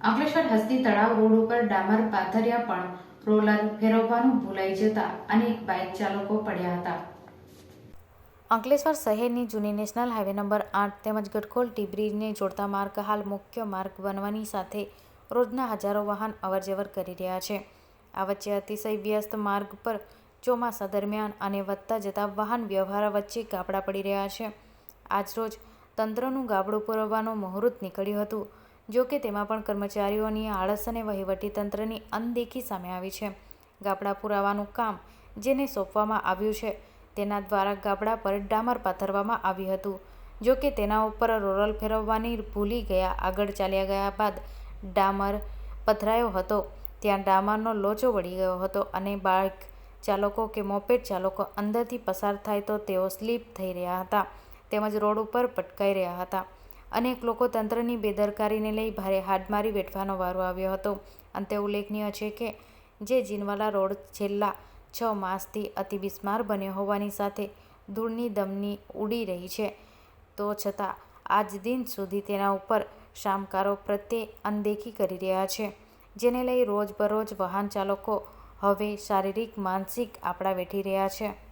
અંકલેશ્વર હસ્તી તળાવ રોડ ઉપર ડામર પાથરિયા પણ રોલર ફેરવવાનું ભૂલાઈ જતા અનેક બાઇક ચાલકો પડ્યા હતા. અંકલેશ્વર શહેરની જૂની નેશનલ હાઈવે નંબર આઠ તેમજ ગટખોલ ટી બ્રિજને જોડતા માર્ગ હાલ મુખ્ય માર્ગ બનવાની સાથે રોજના હજારો વાહન અવરજવર કરી રહ્યા છે. આ વચ્ચે અતિશય વ્યસ્ત માર્ગ પર ચોમાસા દરમિયાન અને વધતા જતા વાહન વ્યવહાર વચ્ચે ગાબડા પડી રહ્યા છે. આજરોજ તંત્રનું ગાબડું પુરવવાનું મુહૂર્ત નીકળ્યું હતું. જો કે તેમાં પણ કર્મચારીઓની આળસ અને વહીવટી તંત્રની અનદેખી સામે આવી છે. ગાબડા પુરાવાનું કામ જેને સોંપવામાં આવ્યું છે તેના દ્વારા ગાબડા પર ડામર પાથરવામાં આવ્યું હતું. જો કે તેના ઉપર રોલર ફેરવવાની ભૂલી ગયા આગળ ચાલ્યા ગયા બાદ ડામર પથરાયો હતો. ત્યાં ડામરનો લોચો વળી ગયો હતો અને બાઇક ચાલકો કે મોપેડ ચાલકો અંદરથી પસાર થાય તો તેઓ સ્લીપ થઈ રહ્યા હતા તેમજ રોડ ઉપર પટકાઈ રહ્યા હતા. અનેક લોકો તંત્રની બેદરકારીને લઈ ભારે હાડમારી વેઠવાનો વારો આવ્યો હતો. અંતે ઉલ્લેખનીય છે કે, જે જીનવાલા રોડ છેલ્લા છ માસથી અતિ બિસ્માર બન્યો હોવાની સાથે ધૂળની દમની ઉડી રહી છે. તો છતાં, આજ દિન સુધી તેના ઉપર શામકારો પ્રત્યે અનદેખી કરી રહ્યા છે, જેને લઈ રોજબરોજ વાહન ચાલકો હવે શારીરિક, માનસિક આપડા વેઠી રહ્યા છે.